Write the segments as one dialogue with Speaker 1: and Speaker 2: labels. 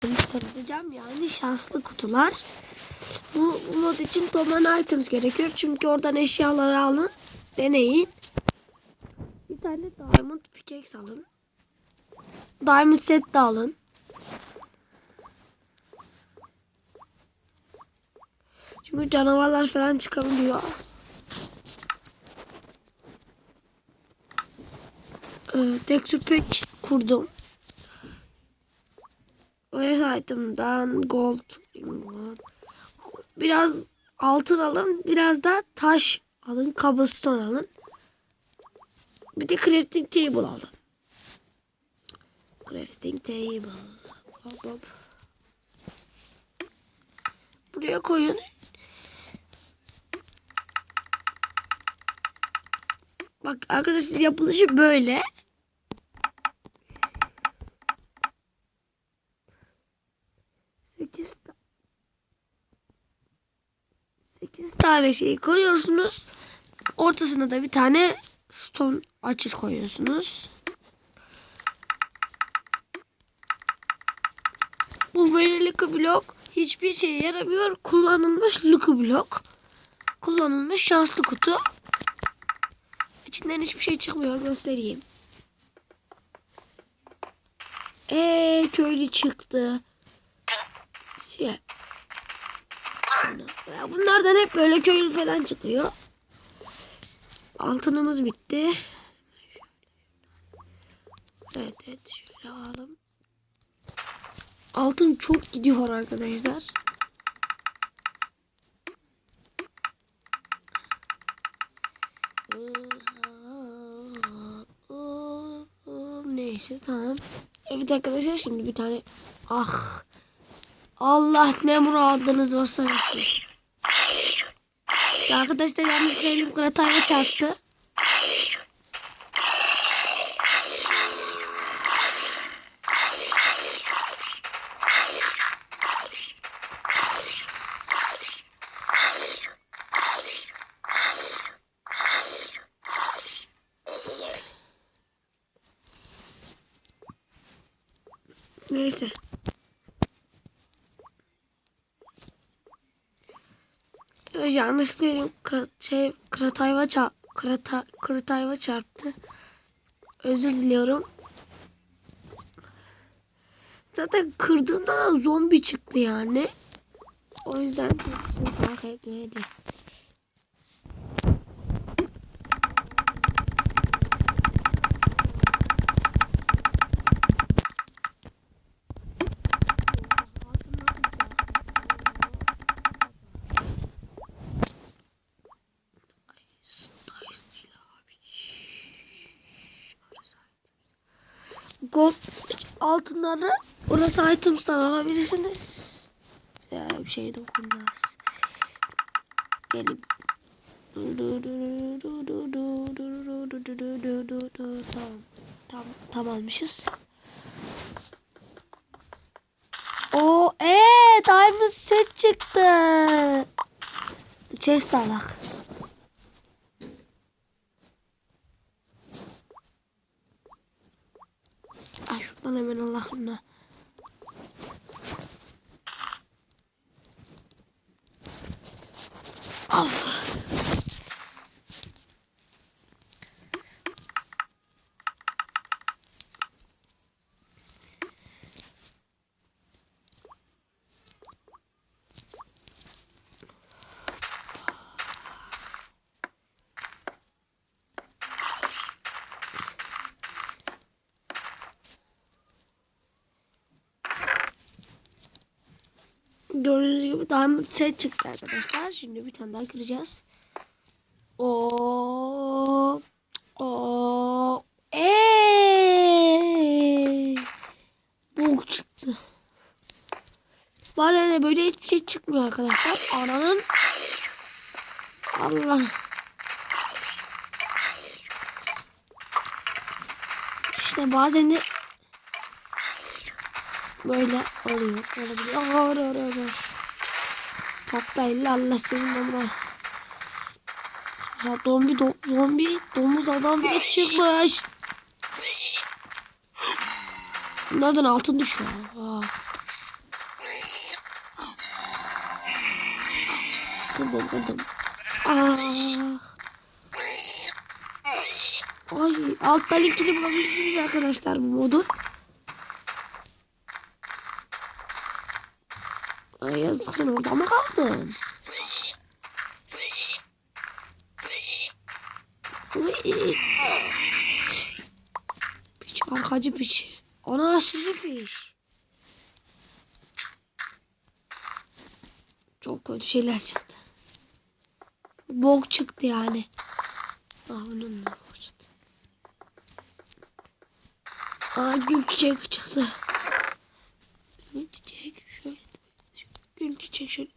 Speaker 1: tanıtacağım yani şanslı kutular. Bu, mod için Toman items gerekiyor. Çünkü oradan eşyaları alın. Deneyin. Bir tane diamond pickaxe alın. Diamond set de alın. Çünkü canavarlar falan çıkabiliyor. Ee, texture pack kurdum. Öyle item'dan gold biraz altın alın biraz da taş alın cobblestone alın. Bir de crafting table alın. Crafting table. Hop hop. buraya koyun. Bak arkadaşlar yapılışı böyle 8 tane şey koyuyorsunuz. Ortasına da bir tane stone açık koyuyorsunuz. Bu böyle Lucky Block hiçbir şeye yaramıyor. Kullanılmış Lucky Block. Kullanılmış şanslı kutu. İçinden hiçbir şey çıkmıyor. Göstereyim. Eee köylü çıktı. Bunlardan hep böyle köylü falan çıkıyor. Altınımız bitti. Evet evet şöyle alalım. Altın çok gidiyor arkadaşlar. Neyse tamam. Evet arkadaşlar şimdi bir tane ah Allah ne muradınız varsa versin. Arkadaşlar yalnız elim krataya çarptı. Neyse. Yanlış söyleyeyim. Kıra, şey, kıratayva, çarp, kırata, kıratayva çarptı. Özür diliyorum. Zaten kırdığımda da zombi çıktı yani. O yüzden çok fark etmedi. Gold altınları orası items'tan alabilirsiniz. Ya bir şey dokunmaz. Gelin. Tamam. Tam, tam almışız. O ee diamond set çıktı. Chest alak. Ay şuradan hemen Allah'ımla. Allah. Gördüğünüz gibi diamond set çıktı arkadaşlar. Şimdi bir tane daha kıracağız. O o eee bu çıktı. Bazen de böyle hiçbir şey çıkmıyor arkadaşlar. Ananın Allah. İşte bazen de Böyle oluyor. Böyle bir ağır ağır ağır. Patlayla Allah senin bana. Ya zombi do zombi domuz adam bir çıkmış. Bunlardan altın düşüyor. Aa. Dım dım dım. Ay alttan ikili bulabilirsiniz arkadaşlar bu modu. Yazık sen orada mı kaldın? Piç arkacı piç. Ana sivri piç. Çok kötü şeyler çıktı. Bok çıktı yani. Ah bunun da bok çıktı. Aa gül çiçek çıktı. Gül çiçek şöyle. Gül çiçek şöyle.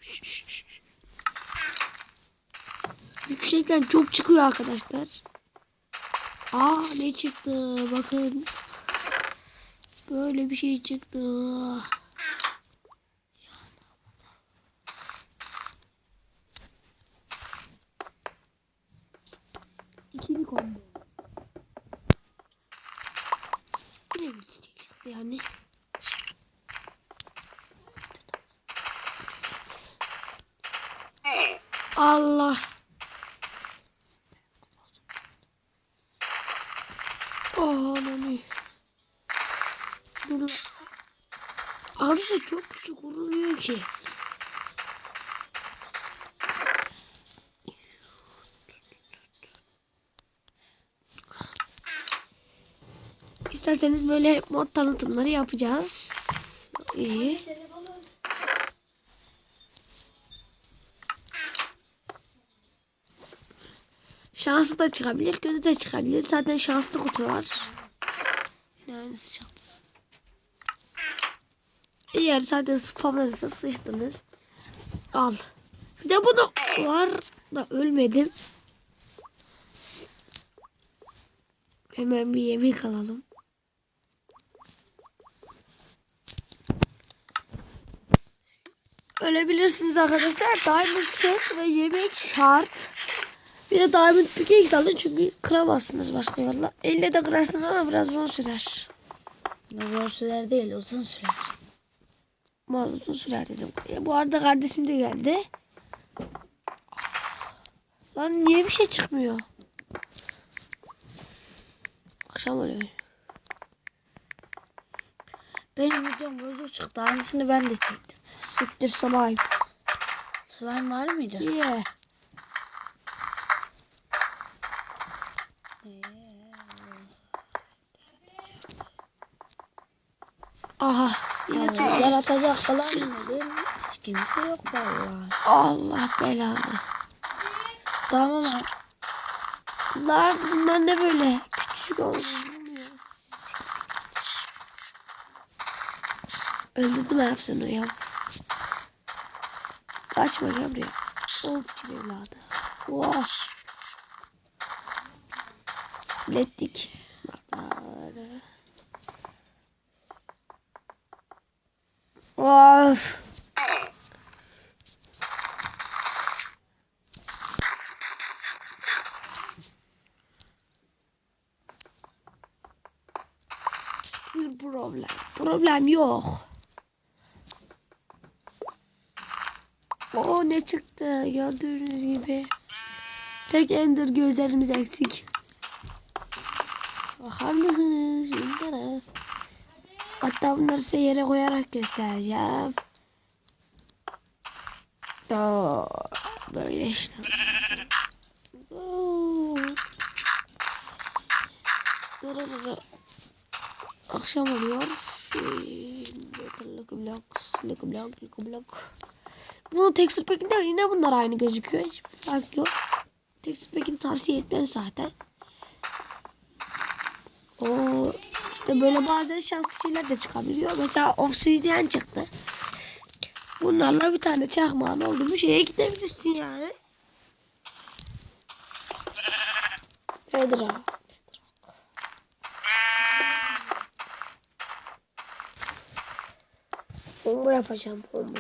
Speaker 1: Çiçekten çok çıkıyor arkadaşlar. Aa ne çıktı bakın. Böyle bir şey çıktı. İkili combo. Yine bir çiçek çıktı yani. Allah. Oh ne? Dur. Abi çok küçük vuruluyor ki. İsterseniz böyle mod tanıtımları yapacağız. İyi. Şanslı da çıkabilir, kötü de çıkabilir. Zaten şanslı kutu var. Çıktı. Eğer zaten spamlarsa sıçtınız. Al. Bir de bunu var da ölmedim. Hemen bir yemek alalım. Ölebilirsiniz arkadaşlar. Diamond set ve yemek şart. Bir de diamond pickaxe alın çünkü kıramazsınız başka yolla. Elle de kırarsınız ama biraz uzun sürer.
Speaker 2: Zor sürer değil uzun sürer.
Speaker 1: Biraz uzun sürer dedim. E, bu arada kardeşim de geldi. Lan niye bir şey çıkmıyor? Akşam oluyor.
Speaker 2: Benim videom bozuk çıktı. Aynısını ben de çektim.
Speaker 1: Siktir slime.
Speaker 2: Slime var mıydı?
Speaker 1: Yeah. Aha. Yine
Speaker 2: Yaratacak falan mi? Hiç kimse yok vallahi.
Speaker 1: Allah belanı.
Speaker 2: Tamam ama
Speaker 1: Bunlar, bunlar ne böyle? Küçük olmuyor. Öldürdüm hepsini ya. Kaçma gel buraya. Ol küçük evladı. Oh. Lettik. Of. Problem. Problem yok. O ne çıktı gördüğünüz gibi. Tek ender gözlerimiz eksik. Bakar mısınız? Şunlara. Hatta bunları size yere koyarak göstereceğim. Oo, böyle işte. Oo. Akşam oluyor. Bunun tekstür pekinde yine bunlar aynı gözüküyor. Hiçbir fark yok. Tekstür pekini tavsiye etmem zaten. O işte böyle bazen şanslı şeyler de çıkabiliyor. Mesela obsidian çıktı. Bunlarla bir tane çakmağın oldu mu şeye gidebilirsin yani. Nedir abi? Bomba yapacağım bomba.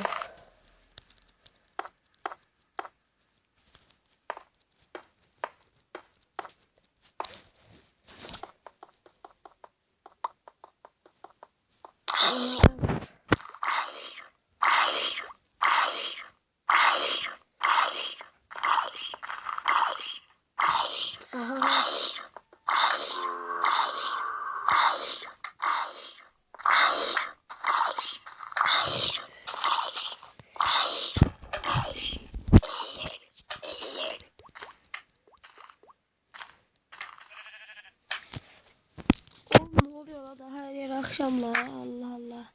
Speaker 2: uçam la. Allah Allah.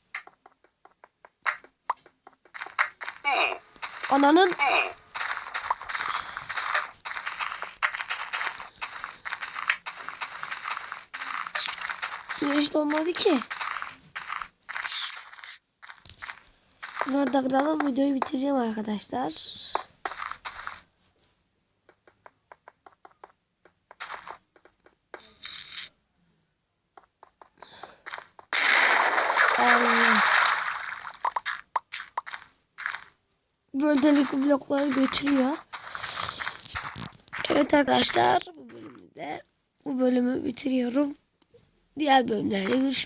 Speaker 1: Ananın Güneş olmadı ki. Bunları da kıralım videoyu bitireceğim arkadaşlar. Allah. Böylelikle blokları götürüyor. Evet arkadaşlar bu bölümde bu bölümü bitiriyorum. Diğer bölümlerde görüşmek